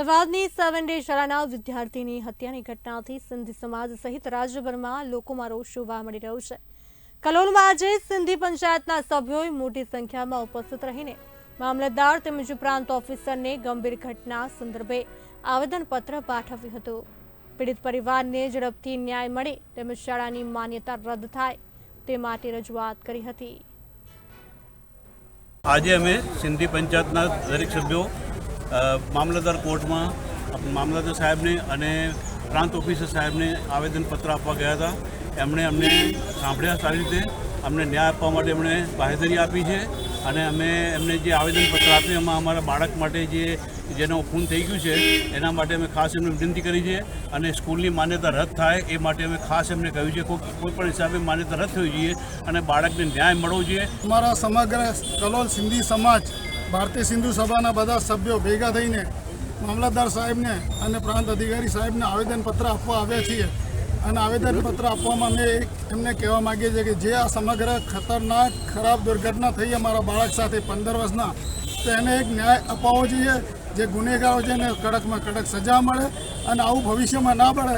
અમદાવાદની સેવન શાળાના વિદ્યાર્થીની હત્યાની ઘટનાથી સિંધી સમાજ સહિત રાજ્યભરમાં લોકોમાં રોષ જોવા મળી રહ્યો છે. કલોલમાં આજે સિંધી પંચાયતના સભ્યોએ મોટી સંખ્યામાં ઉપસ્થિત રહીને મામલતદાર તેમજ પ્રાંત ઓફિસરને ગંભીર ઘટના સંદર્ભે આવેદનપત્ર પાઠવ્યું હતું. પીડિત પરિવારને ઝડપથી ન્યાય મળે તેમજ શાળાની માન્યતા રદ થાય તે માટે રજૂઆત કરી હતી. આજે અમે સિંધી પંચાયતના દરેક સભ્યો મામલતદાર કોર્ટમાં મામલતદાર સાહેબને અને પ્રાંત ઓફિસર સાહેબને આવેદનપત્ર આપવા ગયા હતા. એમણે અમને સાંભળ્યા સારી રીતે. અમને ન્યાય આપવા માટે એમણે બાહેધરી આપી છે અને અમે એમને જે આવેદનપત્ર આપ્યું એમાં અમારા બાળક માટે જે, જેનો ખૂન થઈ ગયું છે, એના માટે અમે ખાસ એમને વિનંતી કરી છે અને સ્કૂલની માન્યતા રદ થાય એ માટે અમે ખાસ એમને કહ્યું છે. કોઈ કોઈ પણ હિસાબે માન્યતા રદ થવી જોઈએ અને બાળકને ન્યાય મળવો જોઈએ. અમારા સમગ્ર કલોલ સિંધી સમાજ ભારતીય સિંધુ સભાના બધા સભ્યો ભેગા થઈને મામલતદાર સાહેબને અને પ્રાંત અધિકારી સાહેબને આવેદનપત્ર આપવા આવ્યા છીએ. અને આવેદનપત્ર આપવામાં એક એમને કહેવા માગીએ છીએ કે જે આ સમગ્ર ખતરનાક, ખરાબ દુર્ઘટના થઈ અમારા બાળક સાથે પંદર વર્ષના, તો એને એક ન્યાય અપાવવો જોઈએ, જે ગુનેગારો છે એને કડકમાં કડક સજા મળે અને આવું ભવિષ્યમાં ના મળે